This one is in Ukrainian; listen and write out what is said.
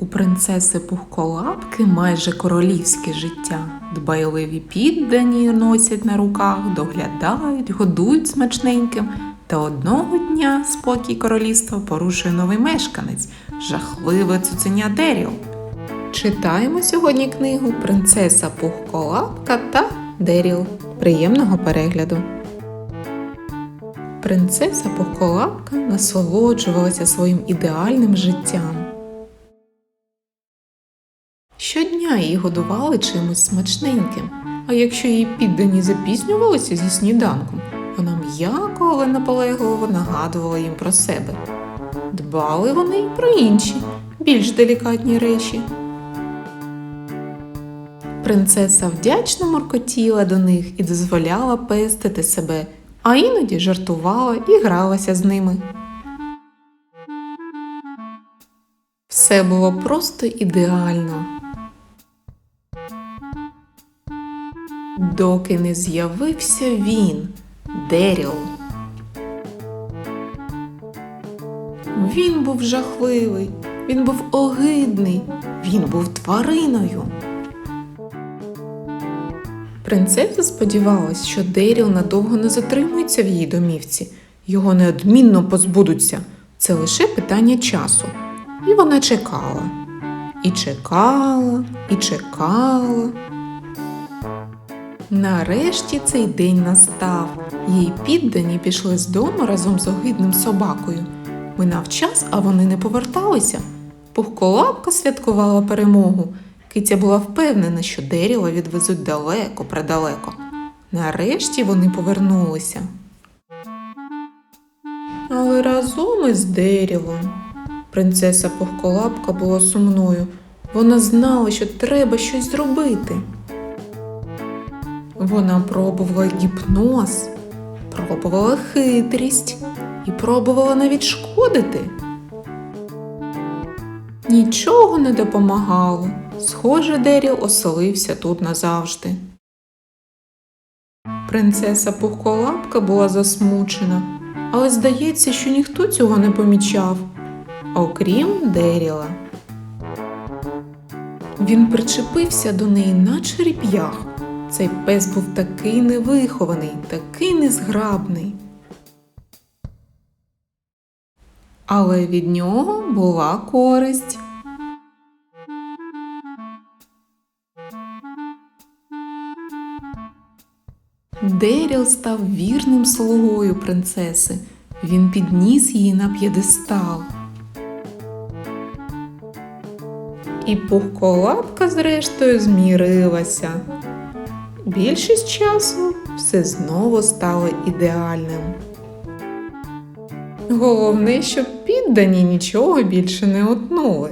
У принцеси Пухколапки майже королівське життя. Дбайливі піддані носять на руках, доглядають, годують смачненьким. Та одного дня спокій королівства порушує новий мешканець жахливе цуценя Деріл. Читаємо сьогодні книгу Принцеса Пухколапка та Деріл. Приємного перегляду! Принцеса Пухколапка насолоджувалася своїм ідеальним життям. Щодня її годували чимось смачненьким, а якщо її піддані запізнювалися зі сніданком, вона м'яко, але наполегливо нагадувала їм про себе. Дбали вони й про інші, більш делікатні речі. Принцеса вдячно моркотіла до них і дозволяла пестити себе, а іноді жартувала і гралася з ними. Все було просто ідеально. Доки не з'явився він, Деріл. Він був жахливий, він був огидний, він був твариною. Принцеса сподівалась, що Деріл надовго не затримується в її домівці, його неодмінно позбудуться. Це лише питання часу. І вона чекала. І чекала, і чекала. Нарешті цей день настав. Її піддані пішли з дому разом з огидним собакою. Минав час, а вони не поверталися. Пухколапка святкувала перемогу. Киця була впевнена, що Деріла відвезуть далеко, предалеко. Нарешті вони повернулися. Але разом із Дерілом. Принцеса Пухколапка була сумною. Вона знала, що треба щось зробити. Вона пробувала гіпноз, пробувала хитрість і пробувала навіть шкодити. Нічого не допомагало. Схоже, Деріл оселився тут назавжди. Принцеса Пухколапка була засмучена, але здається, що ніхто цього не помічав, окрім Деріла. Він причепився до неї, наче ріп'ях. Цей пес був такий невихований, такий незграбний. Але від нього була користь. Деріл став вірним слугою принцеси. Він підніс її на п'єдестал. І пухколапка зрештою змірилася. Більшість часу все знову стало ідеальним. Головне, щоб піддані нічого більше не отнули.